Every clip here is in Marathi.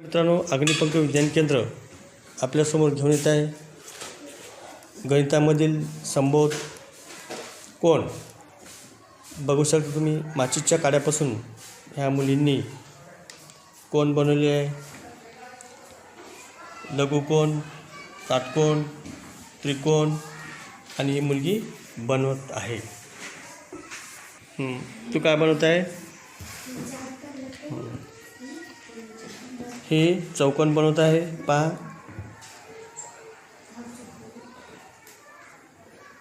मित्रांनो अग्निपंख विज्ञान केंद्र आपल्यासमोर घेऊन येत आहे. गणितामधील संबोध कोण? बघू शकता तुम्ही माचीच्या काड्यापासून ह्या मुलींनी कोण बनवले आहे? लघुकोण काटकोण त्रिकोण आणि ही मुलगी बनवत आहे. तू काय बनवत आहे? हे चौकोन बनवत आहे. पहा.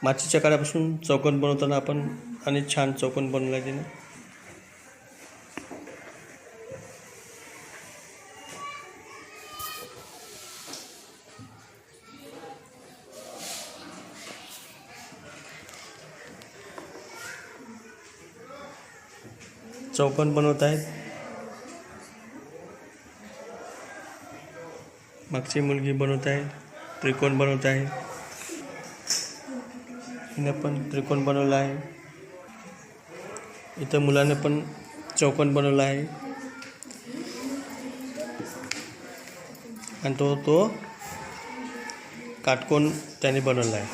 माचीच्या काळापासून चौकोन बनवताना आपण आणि छान चौकोन बनवला तिने चौकोन बनवत आहेत. मागची मुलगी बनवत आहे त्रिकोण बनवत आहे. हिनं पण त्रिकोण बनवला आहे. इथं मुलानं पण चौकोन बनवला आहे. आणि तो तो काटकोन त्याने बनवला आहे.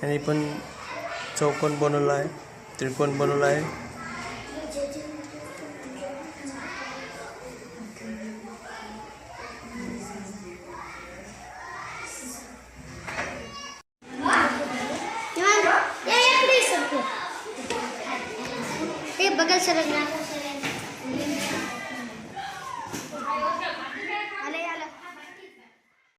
त्याने पण चौकोन बनवला आहे त्रिकोण बनवला आहे. बगल सरकना आलं.